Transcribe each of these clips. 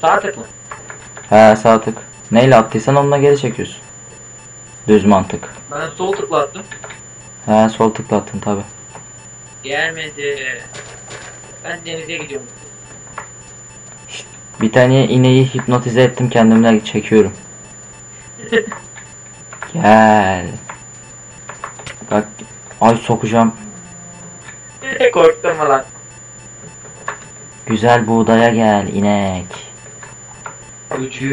Sağ tık mı? He sağ tık. Neyle attıysan onunla geri çekiyorsun. Düz mantık. Ben sol tıkla attım. He sol tıkla attın tabi. Gelmedi. Ben denize gidiyorum. Bir tane ineği hipnotize ettim kendimle çekiyorum. Gel. Bak ay sokacağım. Korktum lan. Güzel buğdaya gel inek. Ucu.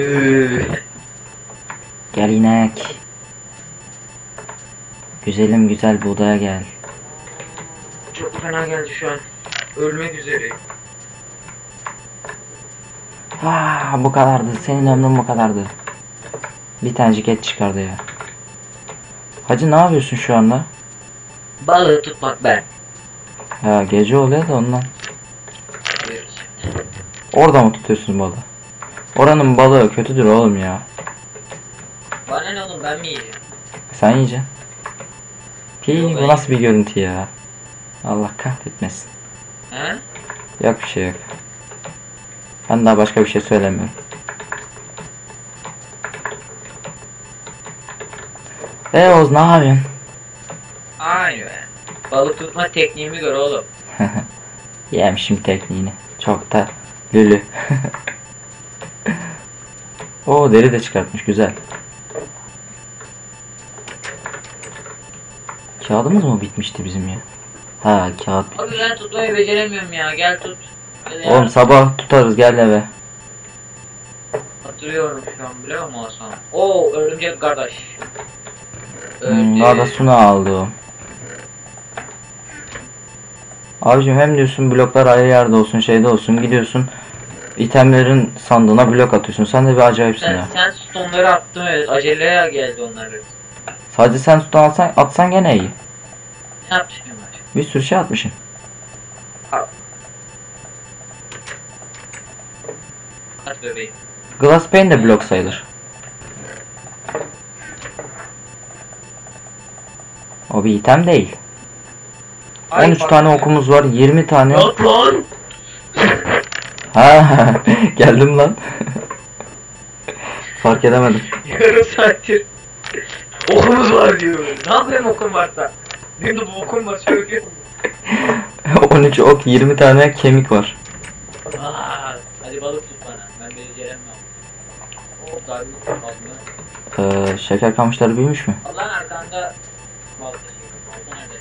Gel inek. Güzelim güzel buğdaya gel. Çok fena geldi şu an. Ölmek üzere. Ah bu kadardı. Senin ömrün bu kadardı. Bir tanecik et çıkardı ya. Hacı ne yapıyorsun şu anda? Balığı tutmak ben. Ha gece oluyor da ondan. Orada mı tutuyorsun balığı? Oranın balığı kötüdür oğlum ya. Bana ne oğlum ben mi yiyeceğim? Sen yiyeceksin. Ki Yok, ben bu nasıl bir görüntü ya? Allah kahretmesin. He? Yok bir şey yok. Ben daha başka bir şey söylemiyorum. Eee Oğuz ne yapıyorsun? Aynen. Balık tutma tekniğimi gör oğlum. Yemişim tekniğini. Çok da lülü. O deri de çıkartmış güzel. Kağıdımız mı bitmişti bizim ya? Ha kağıt Abi bitmiş. ben tutmayı beceremiyorum ya. Gel tut. Ya. Oğlum sabah tutarız gel eve. Hatırlıyorum şu an biliyor musun Hasan? Oo örümcek kardeş. Hmm, daha da Suna aldı o. Abicim hem diyorsun bloklar ayrı yerde olsun şeyde olsun gidiyorsun itemlerin sandığına blok atıyorsun. Sen de bir acayipsin Sen, ya. sen stonları attın evet. Aceleye geldi onlar. Sadece sen tutan atsan, atsan gene iyi. Ne yapmışım ben? Bir sürü şey. Kaç bebeğim. Glass pane de blok sayılır. O bir item değil. Ay, 13 bak- tane okumuz var, 20 tane. Yok lan. Ha, geldim lan. Fark edemedim. Yarım saattir. Okumuz var diyor. Ne yapayım okum varsa? Benim de bu okum var söylüyorum. 13 ok, 20 tane kemik var. Aa, hadi balık tut bana. Ben beceremem. O darbe kaldı. Ee, şeker kamışları büyümüş mü? Allah'ın arkanda nerede?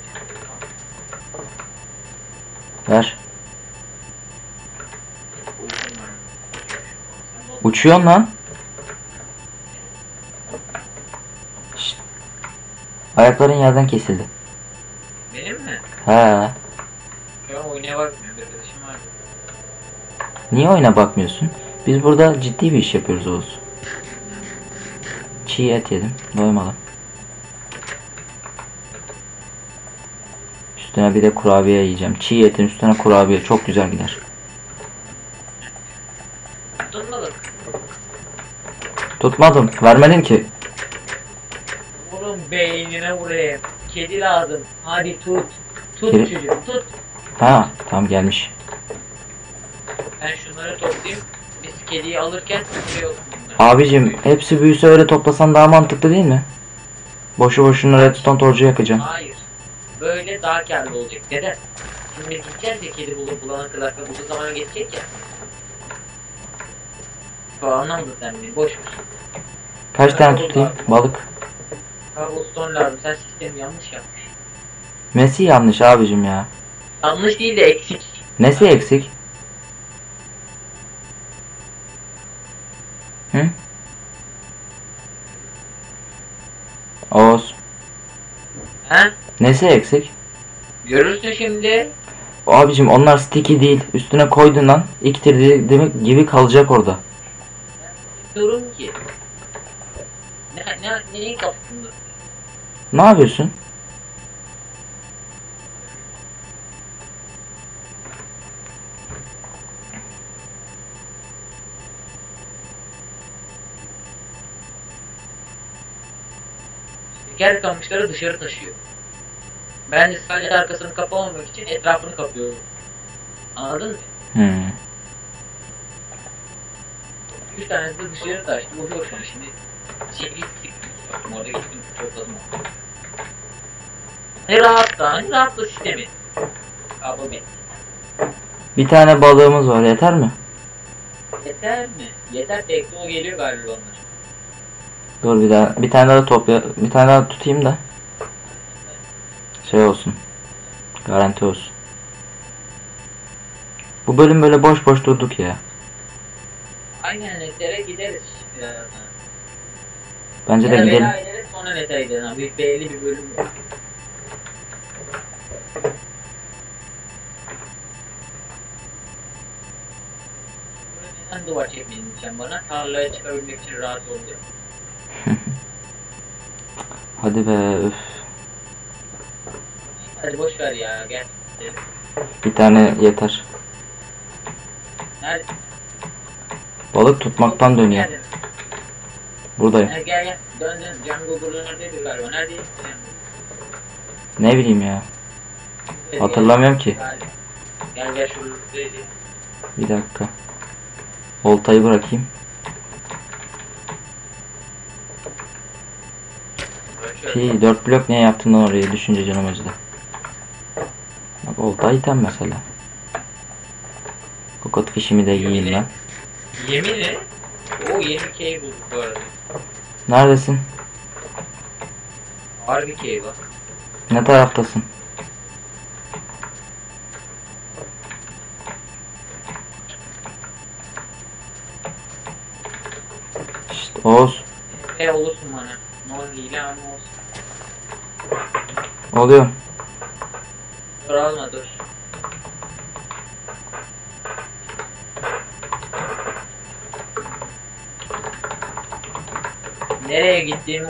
Ver. Uykum var. Sen balık- Uçuyorsun lan. Şşt. Ayakların yerden kesildi. Benim mi? He. Oynaya bakmıyorum. Bir arkadaşım var. Niye oyuna bakmıyorsun? Biz burada ciddi bir iş yapıyoruz Oğuz. Çiğ et yedim. Doymadım. Üstüne bir de kurabiye yiyeceğim. Çiğ etin üstüne kurabiye çok güzel gider. Tutun balık. Tutmadım. Vermedin ki. Vurun beynine vurayım. Kedi lazım. Hadi tut. Tut Kedi- çocuğum tut. Ha, tam gelmiş. Ben şunları toplayayım. Biz kediyi alırken şey olsun. Abicim hepsi büyüse öyle toplasan daha mantıklı değil mi? Boşu boşuna redstone torcu yakacaksın. Hayır. Böyle daha karlı olacak. Neden? Şimdi biz gideceğiz ya kedi bulup bulana kadar bulduğu zaman geçecek ya. Anlamadın sen beni. Boş ver. Kaç tane tutayım? Balık. Cobblestone lazım. Sen sistemi yanlış yapmış. Nesi yanlış abicim ya? Yanlış değil de eksik. Nesi eksik? Hı? Oğuz. He? Nesi eksik? Görürsün şimdi. Abicim onlar sticky değil. Üstüne koydun lan. İktirdiği demek gibi kalacak orada. Diyorum ki. Ne, ne, neyin kapısında? Ne yapıyorsun? Şeker kamışları dışarı taşıyor. Ben de sadece arkasını kapamamak için etrafını kapıyorum. Anladın mı? Hmm. Üç tanesi de dışarı taştı. O yok an şimdi. Şey gittik. Baktım orada gittim topladım onu. Ne rahat da, ne rahat da sistemi. Kablo bitti. Bir tane balığımız var yeter mi? Yeter mi? Yeter tekli o geliyor galiba onlar. Dur bir daha bir tane daha topla bir tane daha tutayım da şey olsun. Garanti olsun. Bu bölüm böyle boş boş durduk ya. Aynen netlere gideriz. birazdan. Bence de gidelim. veda ederiz sonra netlere gideriz. abi. Bir belli bir bölüm yok. Neden duvar çekmedin sen bana? Tarlaya çıkabilmek için rahat oluyor. Hadi be üf. Hadi boş ver ya gel. Bir tane yeter. Nerede? Balık tutmaktan dönüyor. Nerede? Buradayım. Gel gel gel. Dön dön. Django burada neredeydi galiba? Neredeydi? Ne bileyim ya. Hatırlamıyorum ki. Gel gel şuradaydı. Bir dakika. Oltayı bırakayım. Pi 4 blok niye yaptın oraya düşünce canım acıdı. Bak olta item mesela. Kokot fişimi de yiyeyim ben. Yemin et. O yeni key bulduk bu arada. Neredesin? Harbi key bak. Ne taraftasın? Şşt Oğuz. E olursun bana. Ne olur hile ama olsun. Oluyor. Dur alma dur. Nereye gittiğimi.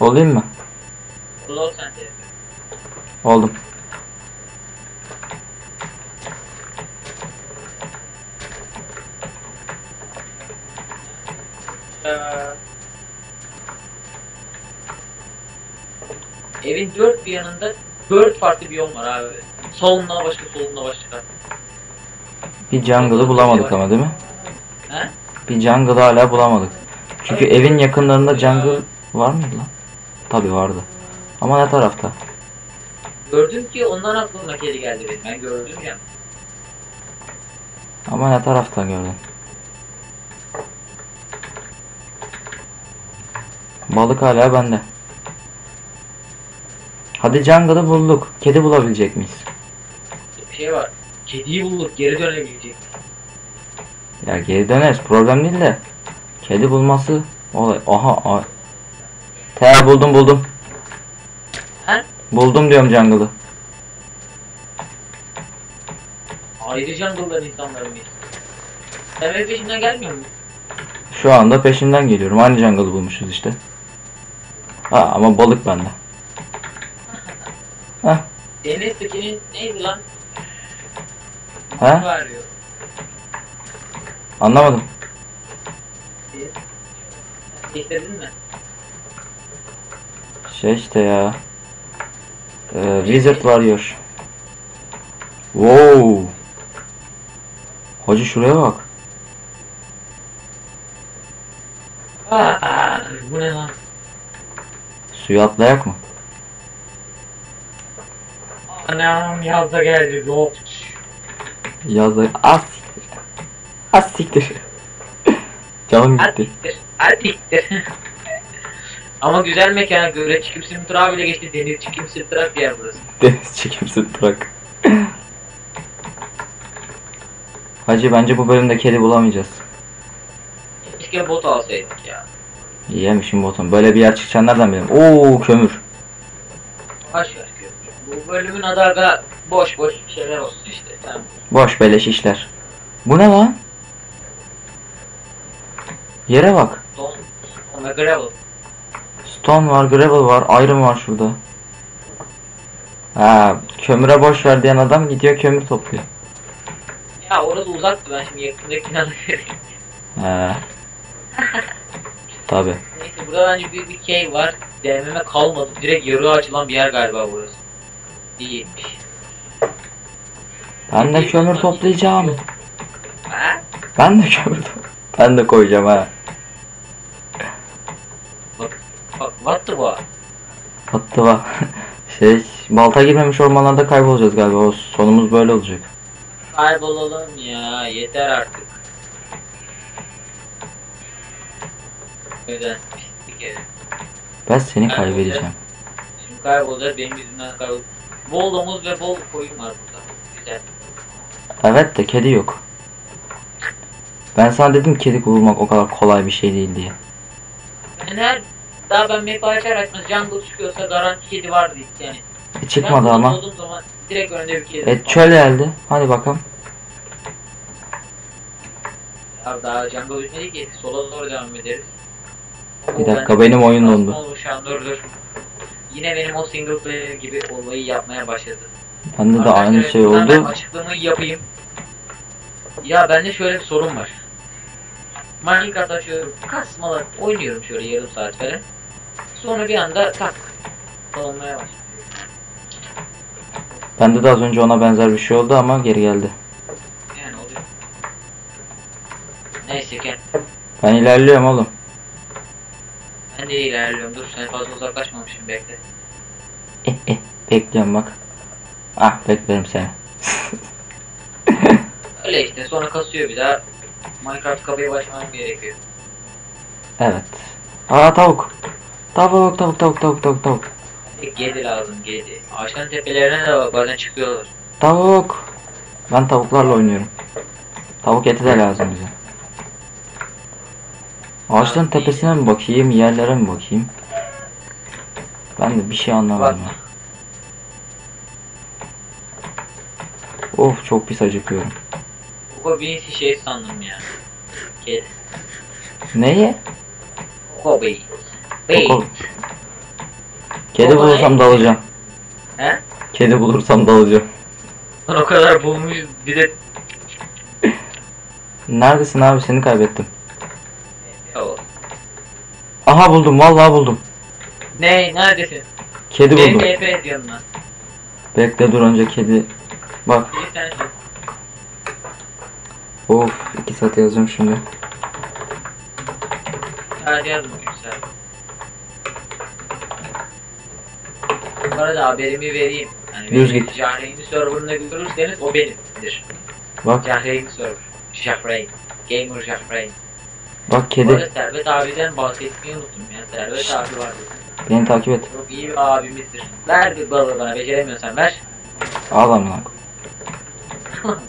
Olayım mı? Slow center. Oldum. Ee, Evin dört bir yanında dört farklı biyom var abi. Solunda başka, solunda başka. Bir jungle'ı bulamadık ama değil mi? Bir jungle'ı hala bulamadık. Çünkü evin yakınlarında jungle var mıydı lan? Tabi vardı. Ama ne tarafta? Gördüm ki ondan aklıma kedi geldi benim. Ben gördüm ya. Ama ne taraftan gördün? Balık hala bende. Hadi jungle'ı bulduk. Kedi bulabilecek miyiz? Bir şey var. Kediyi bulduk geri dönebilecek. Ya geri döneriz. Problem değil de. Kedi bulması olay. Aha. aha. Te buldum buldum. He? Buldum diyorum jungle'ı. Ayrı jungle'dan insanlar mıyız? Sen benim peşimden gelmiyor musun? Şu anda peşinden geliyorum. Aynı jungle'ı bulmuşuz işte. Ha ama balık bende. Heh. Deniz tekinin neydi lan? He? Ne arıyor? Anlamadım. Getirdin mi? Şey işte ya. Ee, Wizard Warrior. Wow. Hacı şuraya bak. Aa, bu ne lan? Suya atlayak mı? Anam yazda geldi. Yok. Yazda az siktir. Canım gitti. gittir. Ama güzel mekana göre çıkım simtırağı bile geçti. Deniz çıkım simtırak bir yer burası. Deniz çekimsiz bırak. Hacı bence bu bölümde kedi bulamayacağız. Keşke bot alsaydık ya. Yemişim botum. Böyle bir yer çıkacağını nereden bileyim? Oo kömür. Boş ver köprü. Bu bölümün adı aga boş boş şeyler olsun işte. Tamam. Boş beleş işler. Bu ne lan? Yere bak. Don. Ona gravel. Stone var, gravel var, iron var şurada. Ha, kömüre boş ver diyen adam gidiyor kömür topluyor. Ya orası uzaktı ben şimdi yakındakini alayım. He. Tabi. Neyse burada bence büyük bir cave var. Denememe kalmadı. Direkt yarığı açılan bir yer galiba burası. Değilmiş. Ben de kömür toplayacağım. Ha? Ben de gördüm. Ben de koyacağım ha. Bak, bak, what the fuck? Attı bak. Şey, balta girmemiş ormanlarda kaybolacağız galiba. O sonumuz böyle olacak. Kaybolalım ya, yeter artık. Neden? Ben seni Ben kaybedeceğim. Şimdi kaybolacağız, benim yüzümden kaybol. Bol domuz ve bol koyun var burada. Güzel. Evet de kedi yok. Ben sana dedim kedi bulmak o kadar kolay bir şey değil diye. Her, daha ben map'i açar açmaz jungle çıkıyorsa garanti kedi vardı yani. E, çıkmadı Jungle ama. olduğum zaman direkt önünde bir kedi. E çöl geldi. Hadi bakalım. Abi daha jungle bitmedi ki. Sola doğru devam ederiz. Bir dakika, ben- benim oyun dondu. olmuş şu an dur dur. Yine benim o single player gibi olayı yapmaya başladı. Bende de aynı şey buradan ben oldu. açıklamayı yapayım. Ya bende şöyle bir sorun var. Minecraft açıyorum, kasmalar oynuyorum şöyle yarım saat falan. Sonra bir anda tak olmaya başlıyor. Bende de az önce ona benzer bir şey oldu ama geri geldi. Yani oluyor. Neyse gel. Ben ilerliyorum oğlum. Ben de ilerliyorum. Dur sen fazla uzaklaşmamışım bekle. Eh eh. Bekliyorum bak. Ah beklerim seni. Öyle işte sonra kasıyor bir daha. Minecraft kafaya başlamam gerekiyor. Evet. Aa tavuk. Tavuk tavuk tavuk tavuk tavuk tavuk. Tek gedi lazım gedi. Ağaçların tepelerine de bak bazen çıkıyorlar. Tavuk. Ben tavuklarla oynuyorum. Tavuk eti de lazım bize. Ağaçların tepesine mi bakayım, yerlere mi bakayım? Ben de bir şey anlamadım. Bak. Of çok pis acıkıyorum. Koko bir şey sandım ya. Kedi. Neye? Koko Bey. Kedi bulursam dalacağım. He? Kedi bulursam dalacağım. Lan o kadar bulmuş bir de Neredesin abi seni kaybettim. o. Aha buldum vallahi buldum. Ne neredesin? Kedi buldum. TP et yanına. Bekle dur önce kedi. Bak Bir tane of iki saat yazacağım şimdi. Hadi yazma güzel. Bu arada haberimi vereyim. Yani Düz git. Jahreyn'i serverında görürseniz o benimdir. Bak Jahreyn server. Jahreyn. Gamer Jahreyn. bak Bu kedi. arada Servet abiden bahsetmeyi unuttum ya. Servet abi vardı. Beni takip et. Çok iyi bir abimizdir. Ver bir balığı bana beceremiyorsan ver. Al amına.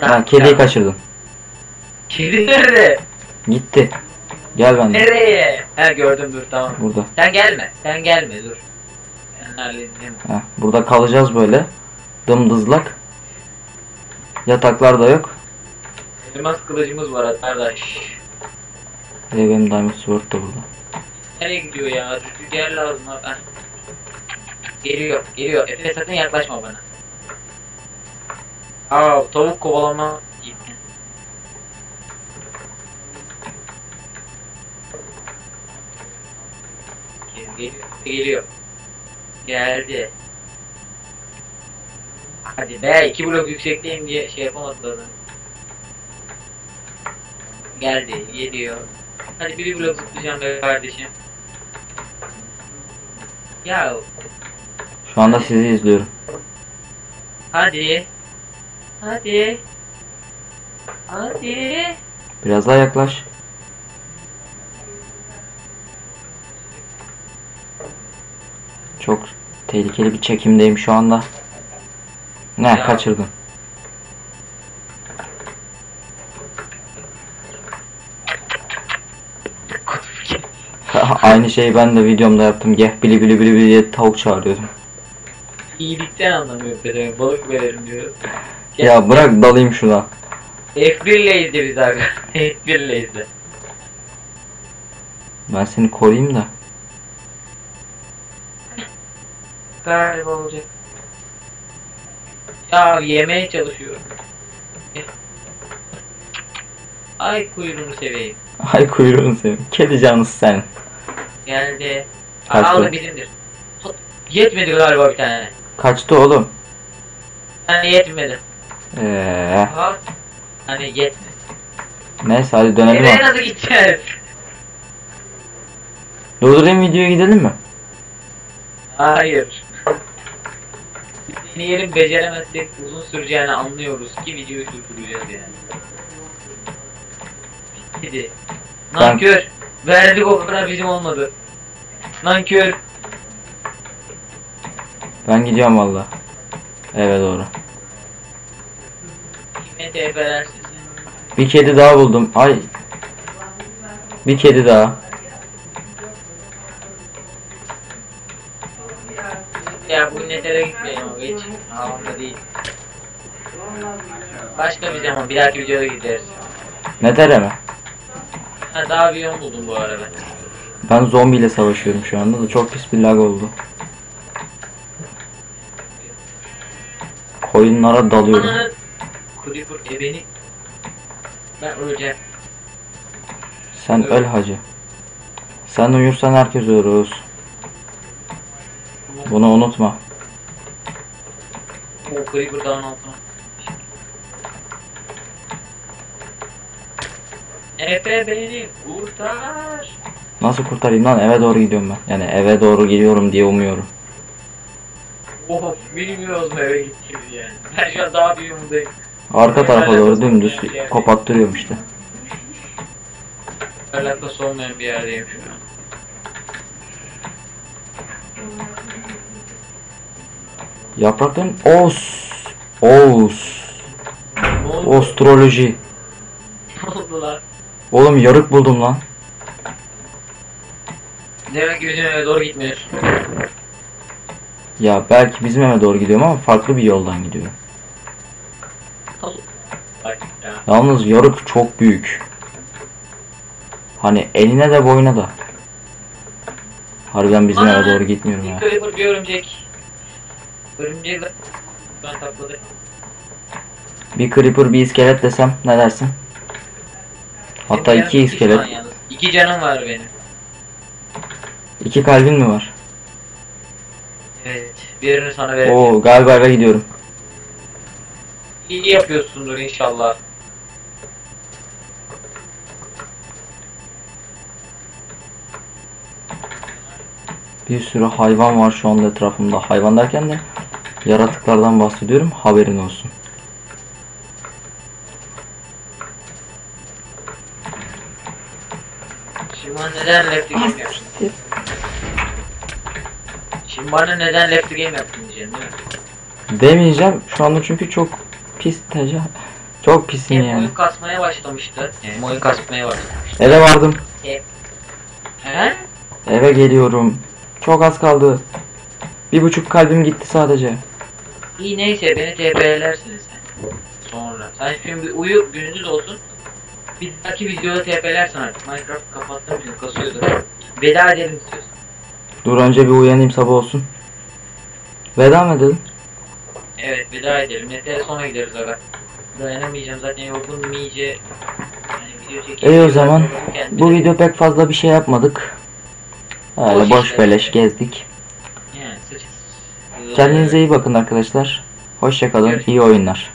Ha kediyi kaçırdın. Kedi nerede? Gitti. Gel benden. Nereye? Ha gördüm dur tamam. Burada. Sen gelme. Sen gelme dur. Ben halledeceğim. Heh, burada kalacağız böyle. Dımdızlak. Yataklar da yok. Elmas kılıcımız var arkadaş. Ve benim Diamond Sword da burada. Nereye gidiyor ya? Yer lazım ha ben. Geliyor, geliyor. Efe sakın yaklaşma bana. Aa, tavuk kovalama. Geliyor, geliyor. Geldi. Hadi be, iki blok yüksekteyim diye şey yapamadılar. Geldi, geliyor. Hadi bir blok zıplayacağım be kardeşim. Ya Şu anda sizi izliyorum. hadi. Hadi. Hadi. Biraz daha yaklaş. Çok tehlikeli bir çekimdeyim şu anda. Ne Ya. kaçırdın. Aynı şeyi ben de videomda yaptım. Geh bili bili bili bili diye tavuk çağırıyordum. İyilikten anlamıyor. Balık verelim diyor. Ya bırak dalayım şuna. F1'leyiz de biz abi. F1'leyiz de. Ben seni koruyayım da. Galiba olacak. Ya yemeye çalışıyorum. Ay kuyruğunu seveyim. Ay kuyruğunu seveyim. Kedi canlısı sen. Geldi. Kaçtı. Al da bizimdir. Yetmedi galiba bir tane. Kaçtı oğlum. Tane yetmedi. Al. Hani yetmedi. Neyse hadi dönelim Nereye artık. nasıl gideceğiz? Durdurayım videoya gidelim mi? Hayır. Deneyelim beceremezsek uzun süreceğini anlıyoruz ki videoyu durduracağız yani. Ben- Nankör. Verdik o kadar bizim olmadı. Nankör. Ben gidiyorum valla. Eve doğru. Bir kedi daha buldum. Ay. Bir kedi daha. Ya bu netere gitmeyelim abi hiç. Havamda değil. Başka bir zaman bir dahaki videoda gideriz. Ne tere mi? Ha daha bir yol buldum bu arada. Ben zombiyle savaşıyorum şu anda da çok pis bir lag oldu. Koyunlara dalıyorum. Ananı Creeper ebeni. Ben öleceğim. Sen öl hacı. Sen uyursan herkes ölür Oğuz. Bunu unutma. O Creeper dağın altına. Efe beni kurtar. Nasıl kurtarayım lan eve doğru gidiyorum ben. Yani eve doğru gidiyorum diye umuyorum. Of bilmiyoruz mu eve gittiğimizi yani. Ben şu an daha bir yumudayım. Arka tarafa doğru dümdüz kopattırıyorum işte. Alakası olmayan bir yerdeyim şu an. Yaprakların. Ne oldu? Ostroloji. Ne oldu lan? Oğlum yarık buldum lan. Demek ki bizim eve doğru gitmiyoruz. Ya belki bizim eve doğru gidiyorum ama farklı bir yoldan gidiyorum. Yalnız yarık çok büyük. Hani eline de boyuna da. Harbiden bizim eve doğru gitmiyorum Bir ya. bir örümcek. De ben takladı. Bir creeper bir iskelet desem ne dersin? Hatta Benim iki iskelet. İki canım var benim. iki kalbin mi var? Evet. Birini sana vereceğim. Oo galiba eve gidiyorum. İyi yapıyorsundur inşallah. Bir sürü hayvan var şu anda etrafımda. Hayvan derken de yaratıklardan bahsediyorum. Haberin olsun. Şimdi bana neden left game yaptın? Şimdi bana neden left game yaptın diyeceksin değil mi? Demeyeceğim şu anda çünkü çok pis teca. Çok pisin Hem yani. oyun kasmaya başlamıştı. Hem oyun kasmaya başlamıştı. Eve vardım. He? Eve geliyorum. Çok az kaldı. Bir buçuk kalbim gitti sadece. İyi neyse beni TP'lersiniz sen. Sonra. Sen şimdi uyu gündüz olsun. Bir dahaki videoda TP'lersin artık. Minecraft kapattım çünkü kasıyordu. Veda edelim istiyorsan. Dur önce bir uyanayım sabah olsun. Veda mı edelim? Evet veda edelim. Netere sonra gideriz aga. Dayanamayacağım zaten yorgunum iyice. Yani video çekeyim. İyi o zaman. Bu video pek fazla bir şey yapmadık. Öyle Boş boş beleş gezdik. Yani. Kendinize iyi bakın arkadaşlar. Hoşçakalın. İyi oyunlar.